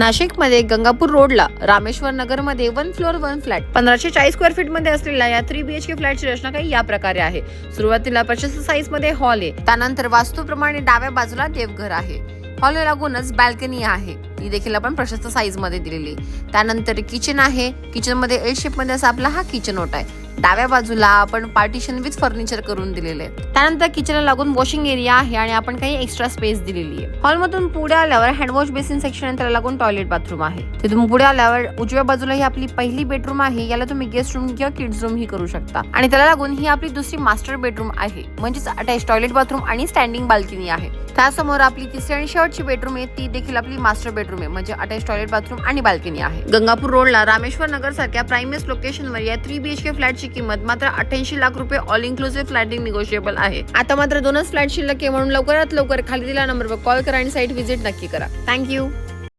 नाशिकमध्ये गंगापूर रोडला रामेश्वर नगरमध्ये वन फ्लोअर वन फ्लॅट पंधराशे चाळीस स्क्वेअर फीटमध्ये असलेल्या या थ्री बीएचके फ्लॅटची रचना काही या प्रकारे आहे. सुरुवातीला प्रशस्त साईजमध्ये हॉल आहे. त्यानंतर वास्तूप्रमाणे डाव्या बाजूला देवघर आहे. हॉल लागूनच बॅल्कनी आहे. ती देखील आपण प्रशस्त साईजमध्ये दिलेली त्यानंतर किचन आहे. किचनमध्ये एल शेपमध्ये असा आपला हा किचन ओटा आहे. डाव्या बाजूला आपण पार्टिशन विथ फर्निचर करून दिलेले आहे त्यानंतर किचनला लागून वॉशिंग एरिया आहे आणि आपण काही एक्स्ट्रा स्पेस दिलेली आहे. हॉलमधून पुढे आल्यावर हँडवॉश बेसिन सेक्शन आणि त्याला लागून टॉयलेट बाथरूम आहे. तिथून पुढे आल्यावर उजव्या बाजूला ही आपली पहिली बेडरूम आहे याला तुम्ही गेस्ट रूम किंवा किड्स रूम ही करू शकता. आणि त्याला लागून ही आपली दुसरी मास्टर बेडरूम आहे. म्हणजेच अटॅच टॉयलेट बाथरूम आणि स्टँडिंग बाल्कनी आहे. त्यासमोर आपली तिसरी आणि शेवटची बेडरूम आहे. ती देखील आपली मास्टर बेडरूम आहे. म्हणजे अटॅच टॉयलेट बाथरूम आणि बाल्कनी आहे. गंगापूर रोडला रामेश्वर नगर सारख्या प्राइमेस लोकेशनवर या थ्री बीएचके फ्लॅटची किंमत मात्र अठ्याऐंशी लाख रुपये ऑल इन्क्लुसिव्ह फ्लॅटिंग निगोशिएबल आहे. आता मात्र दोनच फ्लॅट शिल्लक आहे म्हणून लवकरात लवकर खाली दिला नंबरवर कॉल करा आणि साईट व्हिजिट नक्की करा. थँक्यू